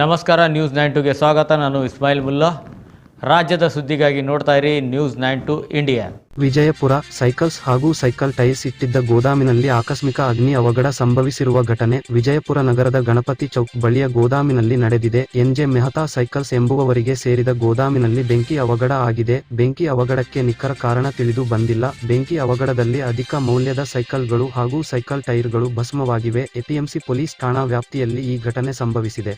ನಮಸ್ಕಾರ news nine ಟುಗೆ ಸ್ವಾಗತ. ನಾನು ಇಸ್ಮಾಯಿಲ್ ಮುಲ್ಲಾ. ರಾಜ್ಯದ ಸುದ್ದಿಗಾಗಿ ನೋಡ್ತಾ ಇರಿ news nine to India Vijayapura, cycles ಹಾಗೂ ಸೈಕಲ್ ಟೈರ್ಸ್ ಇಟ್ಟಿದ್ದ ಗೋದಾಮಿನಲ್ಲಿ ಆಕಸ್ಮಿಕ ಅಗ್ನಿ ಅವಘಡ ಸಂಭವಿಸಿರುವ ಘಟನೆ ವಿಜಯಪುರ ನಗರದ ಗಣಪತಿ ಚೌಕ್ ಬಳಿಯ ಗೋದಾಮಿನಲ್ಲಿ ನಡೆದಿದೆ. ಎನ್ಜೆ ಮೆಹತಾ ಸೈಕಲ್ಸ್ ಎಂಬುವವರಿಗೆ ಸೇರಿದ ಗೋದಾಮಿನಲ್ಲಿ ಬೆಂಕಿ ಅವಘಡ ಆಗಿದೆ. ಬೆಂಕಿ ಅವಘಡಕ್ಕೆ ನಿಖರ ಕಾರಣ ತಿಳಿದು ಬಂದಿಲ್ಲ. ಬೆಂಕಿ ಅವಘಡದಲ್ಲಿ ಅಧಿಕ ಮೌಲ್ಯದ ಸೈಕಲ್ಗಳು ಹಾಗೂ ಸೈಕಲ್ ಟೈರ್ಗಳು ಭಸ್ಮವಾಗಿವೆ. ಎಪಿಎಂಸಿ ಪೊಲೀಸ್ ಠಾಣಾ ವ್ಯಾಪ್ತಿಯಲ್ಲಿ ಈ ಘಟನೆ ಸಂಭವಿಸಿದೆ.